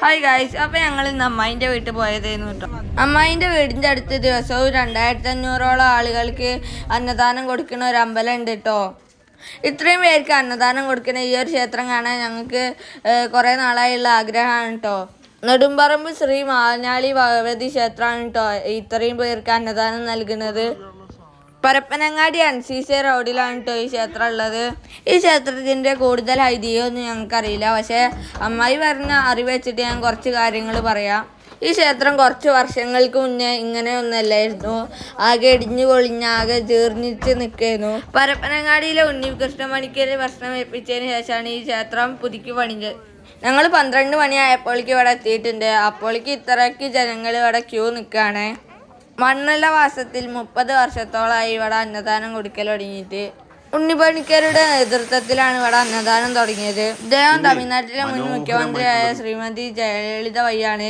Hi guys അപ്പൊ ഞങ്ങൾ ഇന്ന് അമ്മായിന്റെ വീട്ടിൽ പോയതായിരുന്നു കേട്ടോ അമ്മായിന്റെ വീടിന്റെ അടുത്ത ദിവസവും രണ്ടായിരത്തി അഞ്ഞൂറോളം ആളുകൾക്ക് അന്നദാനം കൊടുക്കുന്ന ഒരു അമ്പലം ഉണ്ട് കേട്ടോ ഇത്രയും പേർക്ക് അന്നദാനം കൊടുക്കുന്ന ഈ ഒരു ക്ഷേത്രം കാണാൻ ഞങ്ങൾക്ക് കുറേ നാളായുള്ള ആഗ്രഹമാണ് കേട്ടോ നെടുമ്പറമ്പ് ശ്രീ മാഞ്ഞാളി ഭഗവതി ക്ഷേത്രമാണ് കേട്ടോ ഇത്രയും പേർക്ക് അന്നദാനം നൽകുന്നത്. പരപ്പനങ്ങാടി എൻ സി സി റോഡിലാണ് കേട്ടോ ഈ ക്ഷേത്രം ഉള്ളത്. ഈ ക്ഷേത്രത്തിന്റെ കൂടുതൽ ഐതിഹ്യമൊന്നും ഞങ്ങൾക്കറിയില്ല. പക്ഷേ അമ്മായി പറഞ്ഞ അറിവ് വെച്ചിട്ട് ഞാൻ കുറച്ച് കാര്യങ്ങൾ പറയാം. ഈ ക്ഷേത്രം കുറച്ച് വർഷങ്ങൾക്ക് മുന്നേ ഇങ്ങനെയൊന്നല്ലായിരുന്നു ആകെ ഇടിഞ്ഞു പൊളിഞ്ഞ് ആകെ ജീർണിച്ച് നിൽക്കുന്നു പരപ്പനങ്ങാടിയിലെ ഉണ്ണി മണിക്കര് ഭക്ഷണം ഏൽപ്പിച്ചതിന് ശേഷമാണ് ഈ ക്ഷേത്രം പുതുക്കി പണിഞ്ഞത് ഞങ്ങൾ പന്ത്രണ്ട് മണിയായപ്പോഴേക്ക് ഇവിടെ എത്തിയിട്ടുണ്ട്. അപ്പോഴേക്ക് ഇത്രയ്ക്ക് ജനങ്ങൾ ഇവിടെ ക്യൂ നിൽക്കുകയാണ്. മണ്ണല്ല വാസത്തിൽ മുപ്പത് വർഷത്തോളമായി ഇവിടെ അന്നദാനം കൊടുക്കൽ തുടങ്ങിയിട്ട് ഉണ്ണിപ്പണിക്കരുടെ നേതൃത്വത്തിലാണ് ഇവിടെ അന്നദാനം തുടങ്ങിയത്. ഇദ്ദേഹം തമിഴ്നാട്ടിലെ മുൻ മുഖ്യമന്ത്രിയായ ശ്രീമതി ജയലളിത വഴിയാണ്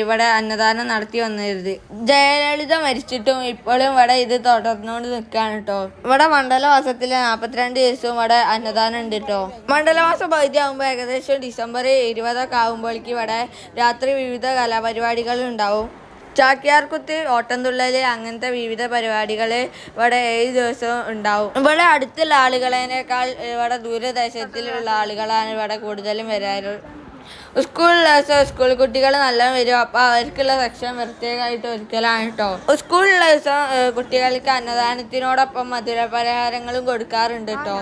ഇവിടെ അന്നദാനം നടത്തി വന്നിരുന്നത് ജയലളിത മരിച്ചിട്ടും ഇപ്പോഴും ഇവിടെ ഇത് തുടർന്നുകൊണ്ട് നിൽക്കുകയാണ് കേട്ടോ. ഇവിടെ മണ്ഡലവാസത്തിലെ നാൽപ്പത്തിരണ്ട് ദിവസവും ഇവിടെ അന്നദാനം ഉണ്ട് കേട്ടോ. മണ്ഡലവാസ പകുതി ആകുമ്പോൾ ഏകദേശം ഡിസംബർ ഇരുപതൊക്കെ ആകുമ്പോഴേക്ക് ഇവിടെ രാത്രി വിവിധ കലാപരിപാടികൾ ഉണ്ടാവും. ചാക്യാർകുത്ത് ഓട്ടംതുള്ളൽ അങ്ങനത്തെ വിവിധ പരിപാടികൾ ഇവിടെ ഏഴ് ദിവസവും ഉണ്ടാവും. ഇവിടെ അടുത്തുള്ള ആളുകളേനേക്കാൾ ഇവിടെ ദൂരദേശത്തിലുള്ള ആളുകളാണ് ഇവിടെ കൂടുതലും വരാറ്. സ്കൂൾ ദിവസം സ്കൂൾ കുട്ടികൾ നല്ല വരും. അപ്പോൾ അവർക്കുള്ള സെക്ഷൻ പ്രത്യേകമായിട്ട് ഒരുക്കലാണ് കേട്ടോ സ്കൂൾ ദിവസം കുട്ടികൾക്ക് അന്നദാനത്തിനോടൊപ്പം മധുര പലഹാരങ്ങളും കൊടുക്കാറുണ്ട് കേട്ടോ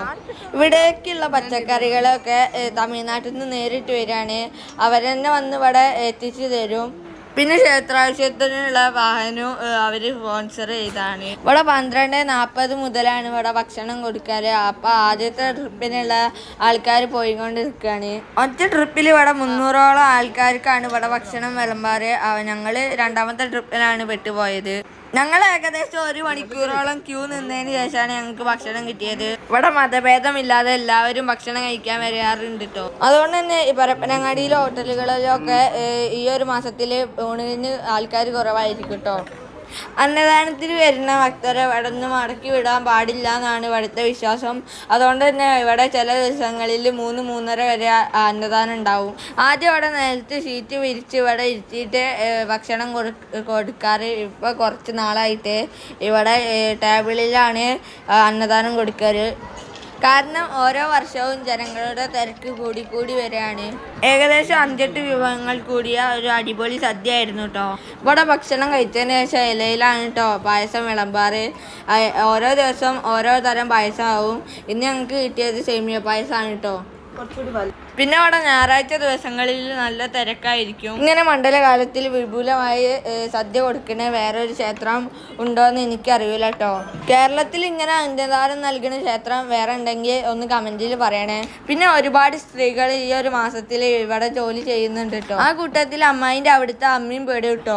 ഇവിടേക്കുള്ള പച്ചക്കറികളൊക്കെ തമിഴ്നാട്ടിൽ നിന്ന് നേരിട്ട് വരികയാണ് അവരെന്നെ വന്ന് ഇവിടെ എത്തിച്ചു തരും. പിന്നെ ക്ഷേത്രാവശ്യത്തിനുള്ള വാഹനവും അവർ സ്പോൺസർ ചെയ്താണ്. ഇവിടെ പന്ത്രണ്ട് നാൽപ്പത് മുതലാണ് ഇവിടെ ഭക്ഷണം കൊടുക്കാറ്. അപ്പോൾ ആദ്യത്തെ ട്രിപ്പിനുള്ള ആൾക്കാർ പോയിക്കൊണ്ടിരിക്കുകയാണ് ഒറ്റ ട്രിപ്പിൽ ഇവിടെ മുന്നൂറോളം ആൾക്കാർക്കാണ് ഇവിടെ ഭക്ഷണം വിളമ്പാറ്. ഞങ്ങൾ രണ്ടാമത്തെ ട്രിപ്പിലാണ് പെട്ടുപോയത്. ഞങ്ങൾ ഏകദേശം ഒരു മണിക്കൂറോളം ക്യൂ നിന്നതിന് ശേഷമാണ് ഞങ്ങൾക്ക് ഭക്ഷണം കിട്ടിയത്. ഇവിടെ മതഭേദമില്ലാതെ എല്ലാവരും ഭക്ഷണം കഴിക്കാൻ വരാറുണ്ട് കേട്ടോ അതുകൊണ്ട് തന്നെ ഈ പരപ്പനങ്ങാടിയിലെ ഹോട്ടലുകളിലൊക്കെ ഈ ഒരു മാസത്തിൽ ഊണിന് ആൾക്കാർ കുറവായിരിക്കും കേട്ടോ അന്നദാനത്തിന് വരുന്ന ഭക്തരെ ഇവിടെ നിന്ന് മടക്കി വിടാൻ പാടില്ല എന്നാണ് ഇവിടുത്തെ വിശ്വാസം. അതുകൊണ്ട് തന്നെ ഇവിടെ ചില ദിവസങ്ങളിൽ മൂന്ന് മൂന്നര വരെ അന്നദാനം ഉണ്ടാവും. ആദ്യം ഇവിടെ നിലത്ത് ഷീറ്റ് വിരിച്ച് ഇവിടെ ഇരുത്തിയിട്ട് ഭക്ഷണം കൊടു- കൊടുക്കാറ് ഇപ്പോൾ കുറച്ച് നാളായിട്ട് ഇവിടെ ടേബിളിലാണ് അന്നദാനം കൊടുക്കാറ്. കാരണം ഓരോ വർഷവും ജനങ്ങളുടെ തിരക്ക് കൂടി കൂടി വരികയാണ്. ഏകദേശം അഞ്ചെട്ട് വിഭവങ്ങൾ കൂടിയ ഒരു അടിപൊളി സദ്യ ആയിരുന്നു കേട്ടോ ഇവിടെ ഭക്ഷണം കഴിച്ചതിന് ശേഷം ഇലയിലാണ് കേട്ടോ പായസം വിളമ്പാറ്. ഓരോ ദിവസം ഓരോ തരം പായസമാവും. ഇന്ന് ഞങ്ങൾക്ക് കിട്ടിയത് സേമിയ പായസമാണ് കേട്ടോ പിന്നെ അവിടെ ഞായറാഴ്ച ദിവസങ്ങളിൽ നല്ല തിരക്കായിരിക്കും. ഇങ്ങനെ മണ്ഡലകാലത്തിൽ വിപുലമായി സദ്യ കൊടുക്കുന്ന വേറൊരു ക്ഷേത്രം ഉണ്ടോ എന്ന് എനിക്കറിയില്ല കേട്ടോ കേരളത്തിൽ ഇങ്ങനെ അന്ത്യദാനം നൽകുന്ന ക്ഷേത്രം വേറെ ഉണ്ടെങ്കിൽ ഒന്ന് കമന്റിൽ പറയണേ. പിന്നെ ഒരുപാട് സ്ത്രീകൾ ഈ ഒരു മാസത്തിൽ ഇവിടെ ജോലി ചെയ്യുന്നുണ്ട് കേട്ടോ ആ കൂട്ടത്തിൽ അമ്മായിന്റെ അവിടുത്തെ അമ്മയും പേടി കിട്ടോ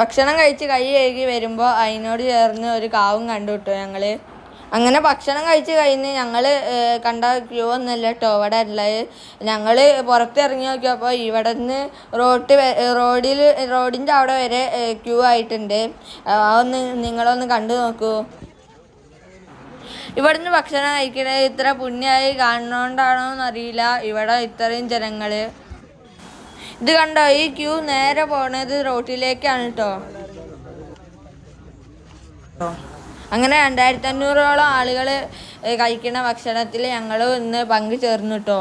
ഭക്ഷണം കഴിച്ച് കൈ കഴുകി വരുമ്പോൾ അതിനോട് ചേർന്ന് ഒരു കാവും കണ്ടു കിട്ടോ ഞങ്ങൾ. അങ്ങനെ ഭക്ഷണം കഴിച്ച് കഴിഞ്ഞ് ഞങ്ങൾ കണ്ട ക്യൂ ഒന്നുമില്ല. കേട്ടോ ഇവിടെ ഉള്ളത് ഞങ്ങൾ പുറത്തിറങ്ങി നോക്കിയപ്പോൾ ഇവിടെ നിന്ന് റോഡ് റോഡിൽ റോഡിന്റെ അവിടെ വരെ ക്യൂ ആയിട്ടുണ്ട്. അതൊന്ന് നിങ്ങളൊന്ന് കണ്ടു നോക്കൂ. ഇവിടുന്ന് ഭക്ഷണം കഴിക്കണത് ഇത്ര പുണ്യമായി കാണുന്നോണ്ടാണോ എന്നറിയില്ല ഇവിടെ ഇത്രയും ജനങ്ങൾ ഇത് കണ്ടോ ഈ ക്യൂ നേരെ പോണത് റോട്ടിലേക്കാണ് കേട്ടോ അങ്ങനെ രണ്ടായിരത്തി അഞ്ഞൂറോളം ആളുകൾ കഴിക്കുന്ന ഭക്ഷണത്തിൽ ഞങ്ങൾ ഇന്ന് പങ്കു ചേർന്നു കേട്ടോ